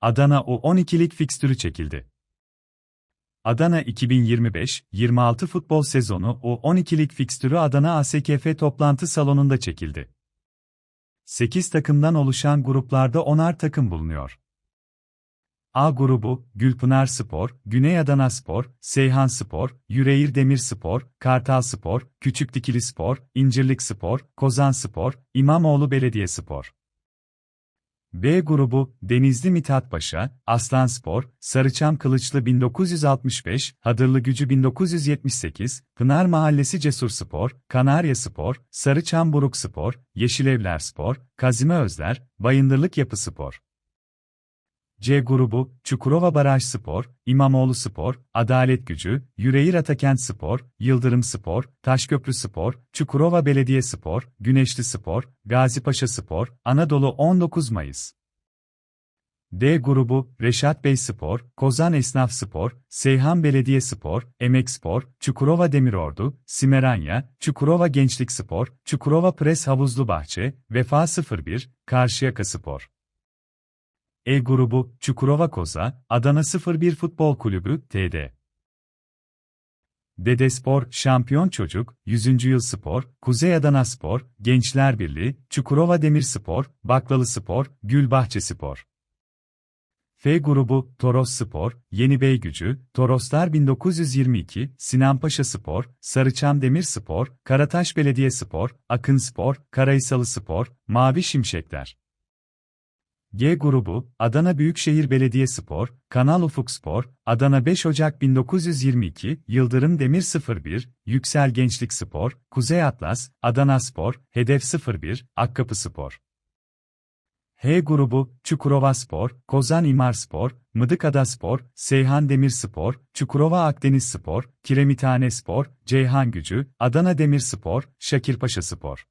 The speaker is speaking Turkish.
Adana U12'lik fikstürü çekildi. Adana 2025-26 futbol sezonu U12'lik fikstürü Adana ASKF toplantı salonunda çekildi. 8 takımdan oluşan gruplarda 10'ar takım bulunuyor. A grubu, Gülpınar Spor, Güney Adana Spor, Seyhan Spor, Yüreğir Demir Spor, Kartal Spor, Küçük Dikili Spor, İncirlik Spor, Kozan Spor, İmamoğlu Belediye Spor. B grubu, Denizli Mithat Paşa, Aslan Spor, Sarıçam Kılıçlı 1965, Hadırlı Gücü 1978, Pınar Mahallesi Cesur Spor, Kanarya Spor, Sarıçam Buruk Spor, Yeşilevler Spor, Kazime Özler, Bayındırlık Yapı Spor. C grubu, Çukurova Baraj Spor, İmamoğlu Spor, Adalet Gücü, Yüreğir Atakent Spor, Yıldırım Spor, Taşköprü Spor, Çukurova Belediye Spor, Güneşli Spor, Gazipaşa Spor, Anadolu 19 Mayıs. D grubu, Reşat Bey Spor, Kozan Esnaf Spor, Seyhan Belediye Spor, Emek Spor, Çukurova Demirordu, Simeranya, Çukurova Gençlik Spor, Çukurova Pres Havuzlu Bahçe, Vefa 01, Karşıyaka Spor. E grubu, Çukurova Koza, Adana 01 Futbol Kulübü, TD. Dede Spor, Şampiyon Çocuk, 100. Yıl Spor, Kuzey Adana Spor, Gençler Birliği, Çukurova Demir Spor, Baklalı Spor, Gülbahçe Spor. F grubu, Toros Spor, Yenibey Gücü, Toroslar 1922, Sinanpaşa Spor, Sarıçam Demir Spor, Karataş Belediye Spor, Akın Spor, Karaysalı Spor, Mavi Şimşekler. G grubu, Adana Büyükşehir Belediyespor, Kanal Ufuk Spor, Adana 5 Ocak 1922, Yıldırım Demir 01, Yüksel Gençlik Spor, Kuzey Atlas, Adana Spor, Hedef 01, Akkapı Spor. H grubu, Çukurova Spor, Kozan İmar Spor, Mıdıkada Spor, Seyhan Demir Spor, Çukurova Akdeniz Spor, Kiremithane Spor, Ceyhan Gücü, Adana Demir Spor, Şakirpaşa Spor.